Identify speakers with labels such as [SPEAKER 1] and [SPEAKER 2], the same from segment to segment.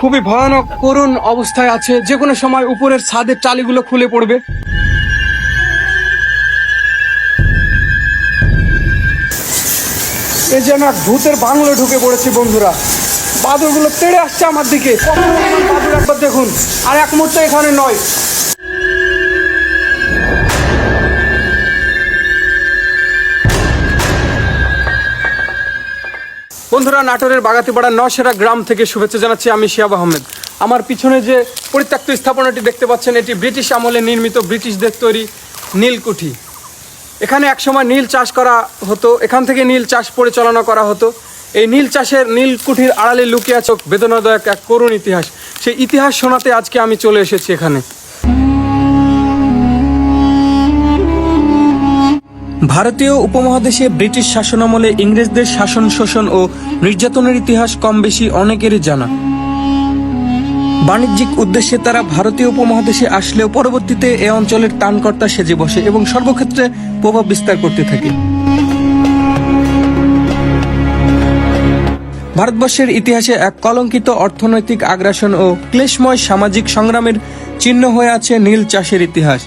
[SPEAKER 1] খুবই ভয়ানক করুণ অবস্থায় আছে। যে কোনো সময় উপরের ছাদের টালিগুলো খুলে পড়বে। এই যে এক ভূতের বাংলো ঢুকে পড়েছি বন্ধুরা। বাদুরগুলো তেড়ে আসছে আমার দিকে। একবার দেখুন। আর এক মুহূর্ত এখানে নয়। বন্ধুরা, নাটোরের বাগাতিপাড়া নশেরা গ্রাম থেকে শুভেচ্ছা জানাচ্ছি আমি শিয়াব আহমেদ। আমার পিছনে যে পরিত্যক্ত স্থাপনাটি দেখতে পাচ্ছেন, এটি ব্রিটিশ আমলে নির্মিত, ব্রিটিশদের তৈরি নীলকুঠি। এখানে একসময় নীল চাষ করা হতো, এখান থেকে নীল চাষ পরিচালনা করা হতো। এই নীল চাষের নীলকুঠির আড়ালে লুকিয়ে আছে বেদনাদায়ক এক করুণ ইতিহাস। সেই ইতিহাস শোনাতে আজকে আমি চলে এসেছি এখানে। ভারতীয় উপমহাদেশে ব্রিটিশ শাসনামলে ইংরেজদের শাসন শোষণ ও নির্যাতনের ইতিহাস কম বেশি অনেকেরই জানা। বাণিজ্যিক উদ্দেশ্যে তারা ভারতীয় উপমহাদেশে আসলেও পরবর্তীতে এ অঞ্চলের তানকর্তা সেজে বসে এবং সর্বক্ষেত্রে প্রভাব বিস্তার করতে থাকে। ভারতবর্ষের ইতিহাসে এক কলঙ্কিত অর্থনৈতিক আগ্রাসন ও ক্লেশময় সামাজিক সংগ্রামের চিহ্ন হয়ে আছে নীল চাষের ইতিহাস।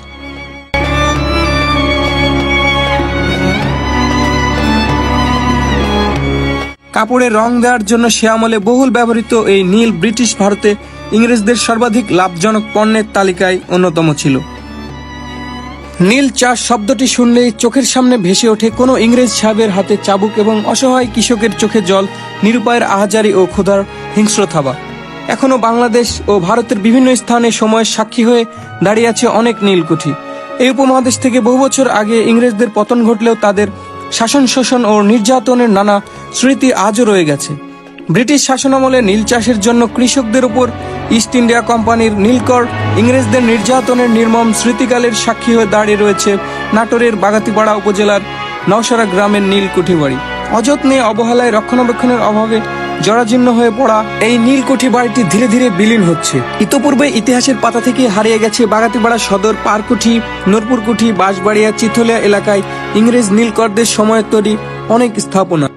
[SPEAKER 1] কাপড়ে রং দেওয়ার জন্য সে আমলে বহুল ব্যবহৃত এই নীল ব্রিটিশ ভারতে ইংরেজদের সর্বাধিক লাভজনক পণ্যের তালিকায় অন্যতম ছিল। নীল চাষ শব্দটি শুনলেই চোখের সামনে ভেসে ওঠে কোনো ইংরেজ সাহেবের হাতে চাবুক এবং অসহায় কৃষকের চোখে জল, নিরুপায়ের আহাজারি ও ক্ষুধার হিংস্র থাবা। এখনও বাংলাদেশ ও ভারতের বিভিন্ন স্থানে সময়ের সাক্ষী হয়ে দাঁড়িয়ে আছে অনেক নীলকুঠি। এই উপমহাদেশ থেকে বহু বছর আগে ইংরেজদের পতন ঘটলেও তাদের শাসন, শোষণ ও নির্যাতনের নানা স্মৃতি আজও রয়ে গেছে। ব্রিটিশ শাসনামলে নীল চাষের জন্য কৃষকদের উপর ইস্ট ইন্ডিয়া কোম্পানির নীলকর ইংরেজদের নির্যাতনের নির্মম স্মৃতিকালের সাক্ষী হয়ে দাঁড়িয়ে রয়েছে নাটোরের বাগাতিপাড়া উপজেলার নওসারা গ্রামের নীলকুঠি বাড়ি অযত্নে অবহেলায় রক্ষণাবেক্ষণের অভাবে জরাজীর্ণ হয়ে পড়া এই নীলকুঠি বাড়িটি ধীরে ধীরে বিলীন হচ্ছে। ইতোপূর্বে ইতিহাসের পাতা থেকে হারিয়ে গেছে বাগাতিপাড়া সদর পারকুঠি, নূরপুরকুঠি, বাঁশবাড়িয়া, চিথলিয়া এলাকায় ইংরেজ নীলকরদের সময়ের তৈরি অনেক স্থাপনা।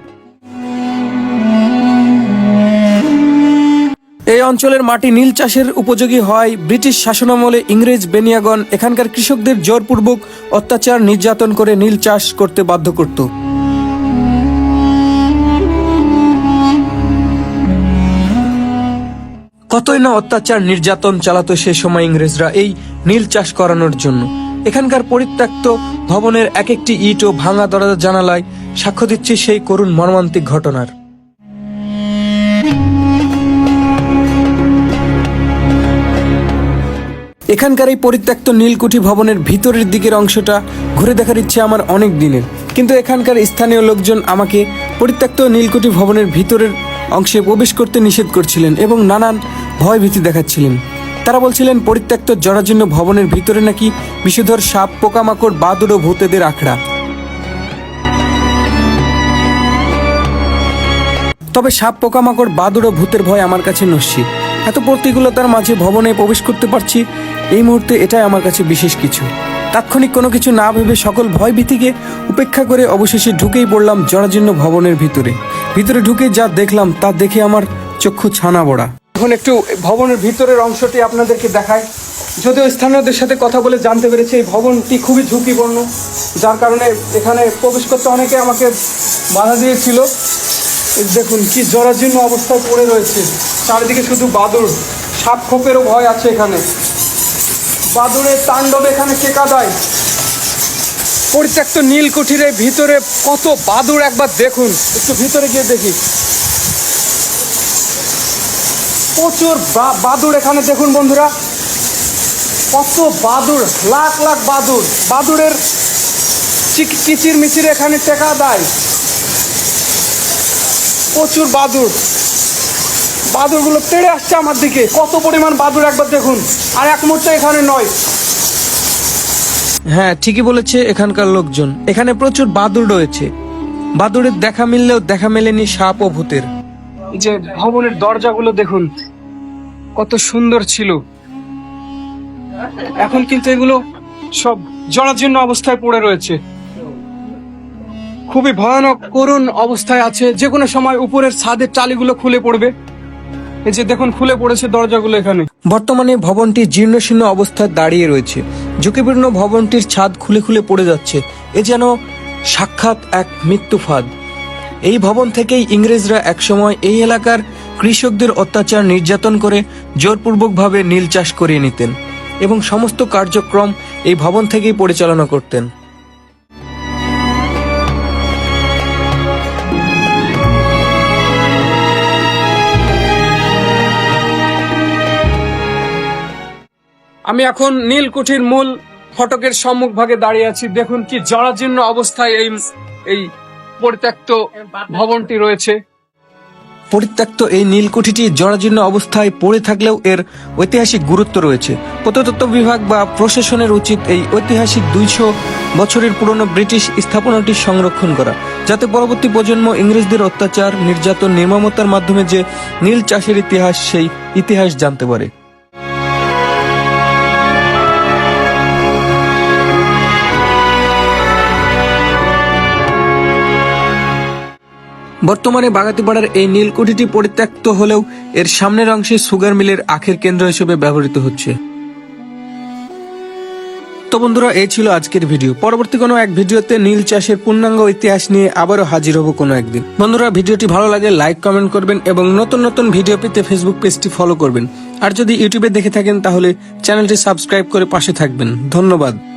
[SPEAKER 1] এই অঞ্চলের মাটি নীল চাষের উপযোগী হয়। ব্রিটিশ শাসনামলে ইংরেজ বেনিয়াগণ এখানকার কৃষকদের জোরপূর্বক অত্যাচার, নির্যাতন করে নীল চাষ করতে বাধ্য করত। কতই না অত্যাচার নির্যাতন চালাতো সে সময় ইংরেজরা এই নীল চাষ করানোর জন্য। এখানকার পরিত্যক্ত ভবনের এক একটি ইট ও ভাঙা দরজা জানালায় সাক্ষ্য দিচ্ছে সেই করুণ মর্মান্তিক ঘটনার। এখানকার এই পরিত্যক্ত নীলকুঠি ভবনের ভিতরের দিকের অংশটা ঘুরে দেখার ইচ্ছে আমার অনেক দিনের। কিন্তু এখানকার স্থানীয় লোকজন আমাকে পরিত্যক্ত নীলকুঠি ভবনের ভিতরের অংশে প্রবেশ করতে নিষেধ করছিলেন এবং নানান ভয় ভীতি দেখাচ্ছিলেন। তারা বলছিলেন, পরিত্যক্ত জরাজীর্ণ ভবনের ভিতরে নাকি বিষধর সাপ, পোকামাকড়, বাদুড় ও ভূতেদের আখড়া? তবে সাপ, পোকামাকড়, বাদুড় ও ভূতের ভয় আমার কাছে নস্যি। এত প্রতিকূলতার মাঝে ভবনে প্রবেশ করতে পারছি, এই মুহূর্তে এটাই আমার কাছে বিশেষ কিছু। তাৎক্ষণিক কোনো কিছু না ভেবে সকল ভয় ভীতিকে উপেক্ষা করে অবশেষে ঢুকেই পড়লাম জরাজীর্ণ ভবনের ভিতরে। ভিতরে ঢুকে যা দেখলাম, তা দেখে আমার চক্ষু ছানা বড়া এখন একটু ভবনের ভিতরের অংশটি আপনাদেরকে দেখাই। যদিও স্থানীয়দের সাথে কথা বলে জানতে পেরেছি, এই ভবনটি খুবই ঝুঁকিপূর্ণ, যার কারণে এখানে প্রবেশ করতে অনেকে আমাকে বাধা দিয়েছিল। দেখুন কি জরাজীর্ণ অবস্থায় পড়ে রয়েছে। চারিদিকে শুধু বাদুড়। সাপ খোপেরও ভয় আছে এখানে। বাদুড়ের তাণ্ডব এখানে টেকা দেয়। পরিত্যক্ত নীলকুঠিরের ভিতরে কত বাদুড় একবার দেখুন। একটু ভিতরে গিয়ে দেখি। প্রচুর বা- বাদুড় এখানে দেখুন বন্ধুরা। কত বাদুড়, লাখ লাখ বাদুড়। বাদুড়ের চিক- কিচির মিচির এখানে টেকা দেয়। প্রচুর বাদুড়। বাদুড়গুলো তেড়ে আসছে আমার দিকে। কত পরিমাণ বাদুড় একবার দেখুন। আর এক মুহূর্তে এখানে নয়। হ্যাঁ ঠিকই বলেছে এখানকার লোকজন। এখানে প্রচুর বাদুড় রয়েছে। বাদুড়ের দেখা মিললেও দেখা মেলেনি সাপ ও ভূতের। যে ভবনের দরজাগুলো দেখুন, কত সুন্দর ছিল। এখন কিন্তু এগুলো সব জরাজীর্ণ অবস্থায় পড়ে রয়েছে। খুবই ভয়ানক করুণ অবস্থায় আছে। যে কোনো সময় উপরের ছাদের টালিগুলো খুলে পড়বে। এই যে দেখুন, খুলে পড়েছে দরজাগুলো এখানে। বর্তমানে ভবনটি জীর্ণশীর্ণ অবস্থায় দাঁড়িয়ে রয়েছে। ঝুঁকিপূর্ণ ভবনটির ছাদ খুলে খুলে পড়ে যাচ্ছে। এ যেন সাক্ষাৎ এক মৃত্যু ফাঁদ এই ভবন থেকেই ইংরেজরা একসময় এই এলাকার কৃষকদের অত্যাচার নির্যাতন করে জোরপূর্বকভাবে নীল চাষ করিয়ে নিতেন এবং সমস্ত কার্যক্রম এই ভবন থেকেই পরিচালনা করতেন। আমি এখন নীলকুঠির মূল ফটকের সম্মুখ ভাগে দাঁড়িয়ে আছি। দেখুন কি জরাজীর্ণ অবস্থায় এই এই পরিত্যক্ত ভবনটি রয়েছে। পরিত্যক্ত এই নীলকুঠিটি জরাজীর্ণ অবস্থায় পড়ে থাকলেও এর ঐতিহাসিক গুরুত্ব রয়েছে। প্রত্নতত্ত্ব বিভাগ বা প্রশাসনের উচিত এই ঐতিহাসিক দুইশো বছরের পুরনো ব্রিটিশ স্থাপনাটি সংরক্ষণ করা, যাতে পরবর্তী প্রজন্ম ইংরেজদের অত্যাচার, নির্যাতন, নির্মমতার মাধ্যমে যে নীল চাষের ইতিহাস, সেই ইতিহাস জানতে পারে। বর্তমানে বাগাতিপাড়ার এই নীলকুঠিটি পরিত্যক্ত হলেও এর সামনের অংশে সুগার মিলের আখের কেন্দ্র হিসেবে ব্যবহৃত হচ্ছে। তো বন্ধুরা, এই ছিল আজকের ভিডিও। পরবর্তী কোনো এক ভিডিওতে নীল চাষের পূর্ণাঙ্গ ইতিহাস নিয়ে আবারও হাজির হব কোনো একদিন। বন্ধুরা, ভিডিওটি ভালো লাগে লাইক, কমেন্ট করবেন এবং নতুন নতুন ভিডিও পেতে ফেসবুক পেজটি ফলো করবেন। আর যদি ইউটিউবে দেখে থাকেন তাহলে চ্যানেলটি সাবস্ক্রাইব করে পাশে থাকবেন। ধন্যবাদ।